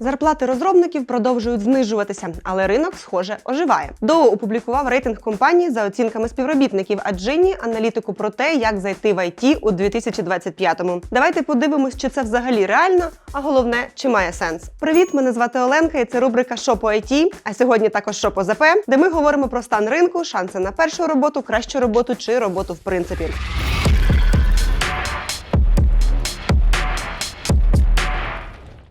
Зарплати розробників продовжують знижуватися, але ринок, схоже, оживає. Доу опублікував рейтинг компаній за оцінками співробітників, а Джинні аналітику про те, як зайти в ІТ у 2025-му. Давайте подивимось, чи це взагалі реально, а головне, чи має сенс. Привіт, мене звати Оленка, і це рубрика «Що по IT», а сьогодні також «Що по ЗП», де ми говоримо про стан ринку, шанси на першу роботу, кращу роботу чи роботу в принципі.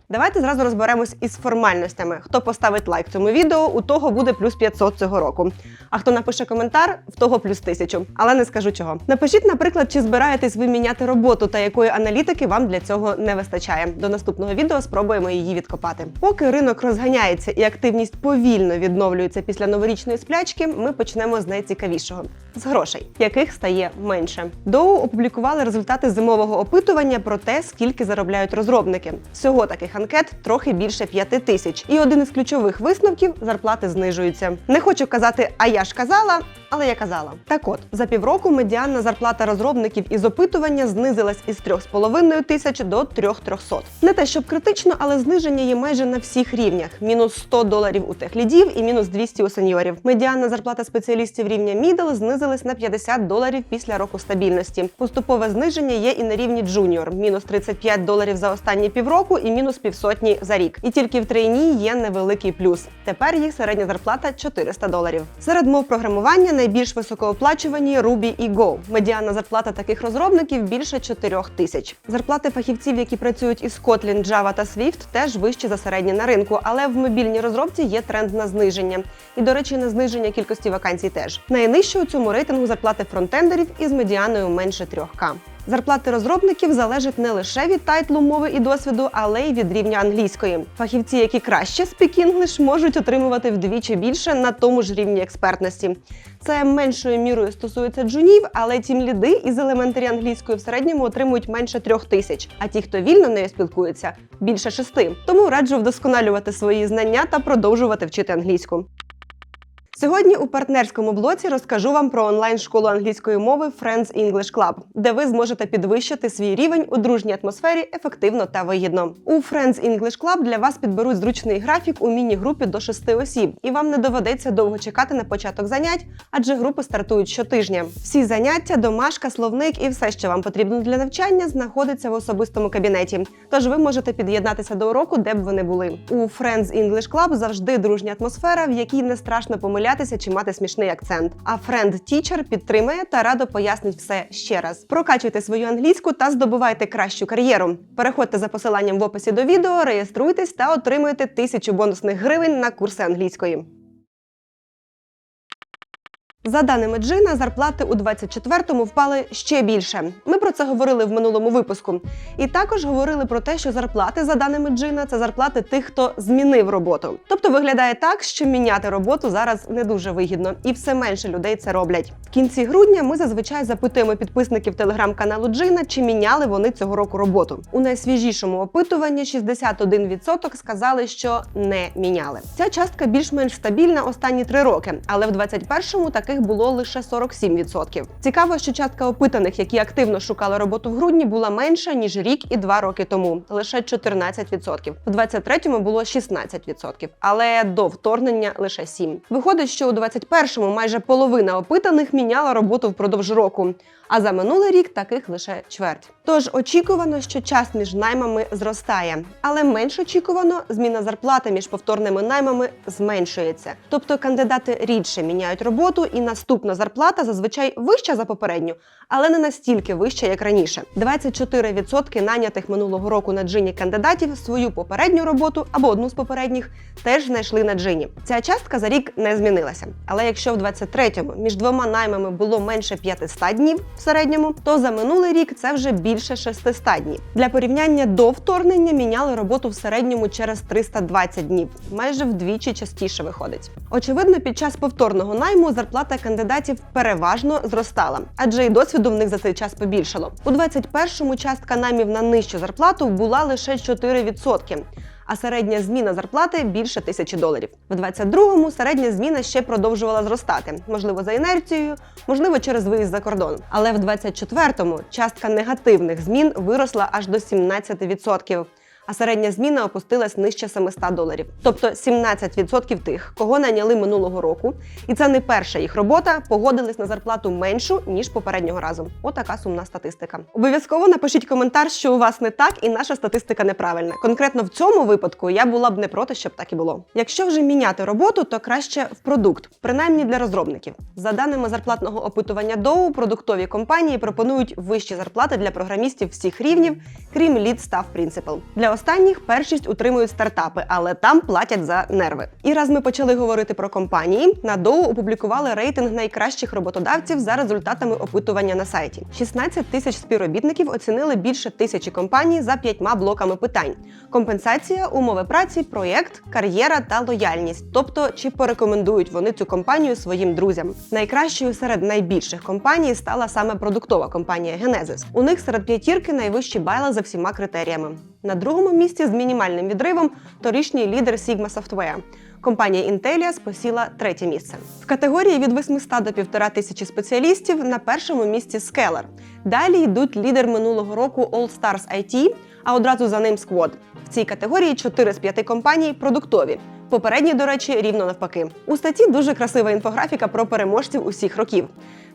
Давайте зразу розберемось із формальностями. Хто поставить лайк цьому відео, у того буде плюс 500 цього року. А хто напише коментар, в того плюс 1000. Але не скажу чого. Напишіть, наприклад, чи збираєтесь ви міняти роботу та якої аналітики вам для цього не вистачає. До наступного відео спробуємо її відкопати. Поки ринок розганяється і активність повільно відновлюється після новорічної сплячки, ми почнемо з найцікавішого з грошей, яких стає менше. Доу опублікували результати зимового опитування про те, скільки заробляють розробники. Всього таких анкет трохи більше п'яти тисяч. І один із ключових висновків зарплати знижуються. Не хочу казати, а я ж казала, але я казала. Так от, за півроку медіанна зарплата розробників із опитування знизилась із 3,5 тисяч до 3,300. Не те, щоб критично, але зниження є майже на всіх рівнях: мінус 100 доларів у техлідів і мінус 200 у сеньорів. Медіанна зарплата спеціалістів рівня мідл знизилась на 50 доларів після року стабільності. Поступове зниження є і на рівні джуніор мінус 35 доларів за останні півроку і мінус півсотні за рік. І тільки в трейні є невеликий плюс. Тепер їх середня зарплата 400 доларів. Серед мов програмування найбільш високооплачувані Ruby і Go. Медіана зарплата таких розробників більше 4 тисяч. Зарплати фахівців, які працюють із Kotlin, Java та Swift, теж вищі за середні на ринку, але в мобільній розробці є тренд на зниження. І, до речі, на зниження кількості вакансій теж. Найнижче у цьому рейтингу зарплати фронтендерів із медіаною менше 3К. Зарплати розробників залежать не лише від тайтлу мови і досвіду, але й від рівня англійської. Фахівці, які краще speak English, можуть отримувати вдвічі більше на тому ж рівні експертності. Це меншою мірою стосується джунів, але тім ліди із елементарі англійської в середньому отримують менше трьох тисяч, а ті, хто вільно нею спілкується, більше шести. Тому раджу вдосконалювати свої знання та продовжувати вчити англійську. Сьогодні у партнерському блоці розкажу вам про онлайн-школу англійської мови Friends English Club, де ви зможете підвищити свій рівень у дружній атмосфері ефективно та вигідно. У Friends English Club для вас підберуть зручний графік у міні-групі до 6 осіб, і вам не доведеться довго чекати на початок занять, адже групи стартують щотижня. Всі заняття, домашка, словник і все, що вам потрібно для навчання, знаходиться в особистому кабінеті. Тож ви можете під'єднатися до уроку, де б ви не були. У Friends English Club завжди дружня атмосфера, в якій не страшно помилятися чи мати смішний акцент. А френд-тічер підтримає та радо пояснить все ще раз. Прокачуйте свою англійську та здобувайте кращу кар'єру. Переходьте за посиланням в описі до відео, реєструйтесь та отримуйте тисячу бонусних гривень на курси англійської. За даними Джина, зарплати у 24-му впали ще більше. Ми про це говорили в минулому випуску. І також говорили про те, що зарплати, за даними Джина, це зарплати тих, хто змінив роботу. Тобто виглядає так, що міняти роботу зараз не дуже вигідно, і все менше людей це роблять. В кінці грудня ми зазвичай запитуємо підписників телеграм-каналу Джина, чи міняли вони цього року роботу. У найсвіжішому опитуванні 61% сказали, що не міняли. Ця частка більш-менш стабільна останні три роки, але в 21-му таких було лише 47%. Цікаво, що частка опитаних, які активно шукали роботу в грудні, була менша ніж рік і два роки тому лише 14%. В 23-му було 16%, але до вторгнення лише 7%. Виходить, що у 21-му майже половина опитаних міняла роботу впродовж року. А за минулий рік таких лише чверть. Тож очікувано, що час між наймами зростає, але менш очікувано, зміна зарплати між повторними наймами зменшується. Тобто кандидати рідше міняють роботу, і наступна зарплата зазвичай вища за попередню, але не настільки вища, як раніше. 24% нанятих минулого року на джині кандидатів свою попередню роботу або одну з попередніх теж знайшли на джині. Ця частка за рік не змінилася. Але якщо в 23-му між двома наймами було менше 500 днів в середньому, то за минулий рік це вже більше 600 днів. Для порівняння до вторгнення міняли роботу в середньому через 320 днів, майже вдвічі частіше виходить. Очевидно, під час повторного найму зарплата кандидатів переважно зростала, адже і досвіду в них за цей час побільшало. У 21-му частка наймів на нижчу зарплату була лише 4%. А середня зміна зарплати більше тисячі доларів. В 22-му середня зміна ще продовжувала зростати, можливо, за інерцією, можливо, через виїзд за кордон. Але в 24-му частка негативних змін виросла аж до 17%. А середня зміна опустилась нижче 700 доларів. Тобто 17% тих, кого найняли минулого року, і це не перша їх робота, погодились на зарплату меншу ніж попереднього разу. Отака сумна статистика. Обов'язково напишіть коментар, що у вас не так, і наша статистика неправильна. Конкретно в цьому випадку я була б не проти, щоб так і було. Якщо вже міняти роботу, то краще в продукт, принаймні для розробників. За даними зарплатного опитування Dow, продуктові компанії пропонують вищі зарплати для програмістів всіх рівнів, крім Lead Staff Principal. Для останніх першість утримують стартапи, але там платять за нерви. І раз ми почали говорити про компанії, на Dow опублікували рейтинг найкращих роботодавців за результатами опитування на сайті. 16 тисяч співробітників оцінили більше тисячі компаній за п'ятьма блоками питань: компенсація, умови праці, проєкт, кар'єра та лояльність. Тобто, чи порекомендують вони цю компанію своїм друзям. Найкращою серед найбільших компаній стала саме продуктова компанія Genesis. У них серед п'ятірки найвищі байли за всіма критеріями. На другому місці з мінімальним відривом торішній лідер Sigma Software. Компанія Intellias посіла третє місце. В категорії від 800 до 1500 спеціалістів на першому місці Scalar. Далі йдуть лідер минулого року All Stars IT, а одразу за ним Squad. В цій категорії 4 з 5 компаній продуктові. Попередні, до речі, рівно навпаки. У статті дуже красива інфографіка про переможців усіх років.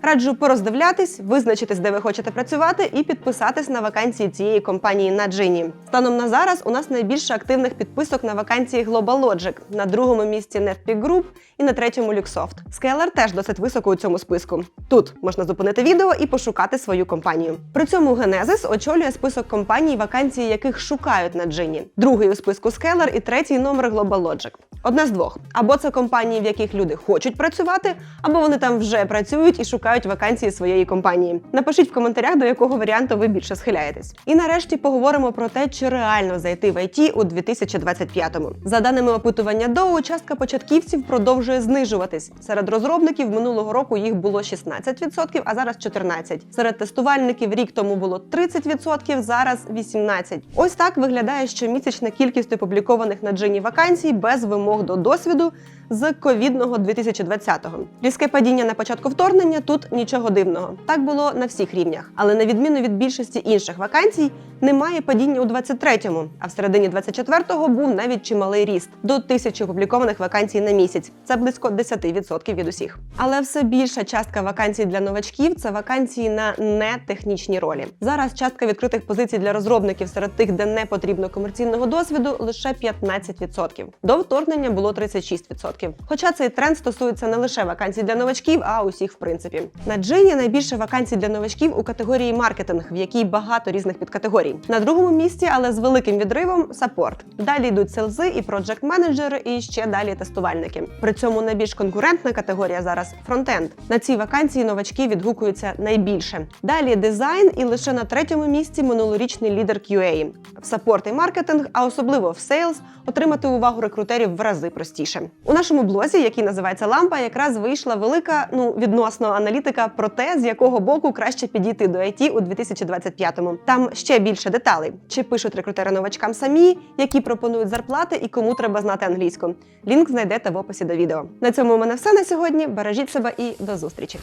Раджу пороздивлятись, визначитись, де ви хочете працювати, і підписатись на вакансії цієї компанії на Джині. Станом на зараз у нас найбільше активних підписок на вакансії Global Logic, на другому місці NetPeak Group і на третьому Luxoft. Scalar теж досить високо у цьому списку. Тут можна зупинити відео і пошукати свою компанію. При цьому Genesis очолює список компаній, вакансії яких шукають на Джині. Другий у списку Scalar і третій номер Global Logic. Одне з двох: або це компанії, в яких люди хочуть працювати, або вони там вже працюють і шукають вакансії своєї компанії. Напишіть в коментарях, до якого варіанту ви більше схиляєтесь. І нарешті поговоримо про те, чи реально зайти в IT у 2025-му. За даними опитування Dow, частка початківців продовжує знижуватись. Серед розробників минулого року їх було 16%, а зараз 14%. Серед тестувальників рік тому було 30%, зараз 18%. Ось так виглядає щомісячна кількість опублікованих на джині вакансій без вимог до досвіду з ковідного 2020-го. Різке падіння на початку вторгнення тут нічого дивного. Так було на всіх рівнях. Але на відміну від більшості інших вакансій, немає падіння у 23-му, а в середині 24-го був навіть чималий ріст до тисячі опублікованих вакансій на місяць. Це близько 10% від усіх. Але все більша частка вакансій для новачків це вакансії на нетехнічні ролі. Зараз частка відкритих позицій для розробників серед тих, де не потрібно комерційного досвіду, лише 15%. До вторгнення було 36%. Хоча цей тренд стосується не лише вакансій для новачків, а усіх в принципі. На Джині найбільше вакансій для новачків у категорії маркетинг, в якій багато різних підкатегорій. На другому місці, але з великим відривом саппорт. Далі йдуть селзи і проджект менеджери, і ще далі тестувальники. При цьому найбільш конкурентна категорія зараз фронтенд. На цій вакансії новачки відгукуються найбільше. Далі дизайн, і лише на третьому місці минулорічний лідер QA. В саппорт і маркетинг, а особливо в сейлз, отримати увагу рекрутерів в рази простіше. У нашому блозі, який називається Лампа, якраз вийшла велика, ну відносно аналітика про те, з якого боку краще підійти до IT у 2025-му. Там ще більше деталей: чи пишуть рекрутери новачкам самі, які пропонують зарплати і кому треба знати англійську. Лінк знайдете в описі до відео. На цьому у мене все на сьогодні. Бережіть себе і до зустрічі.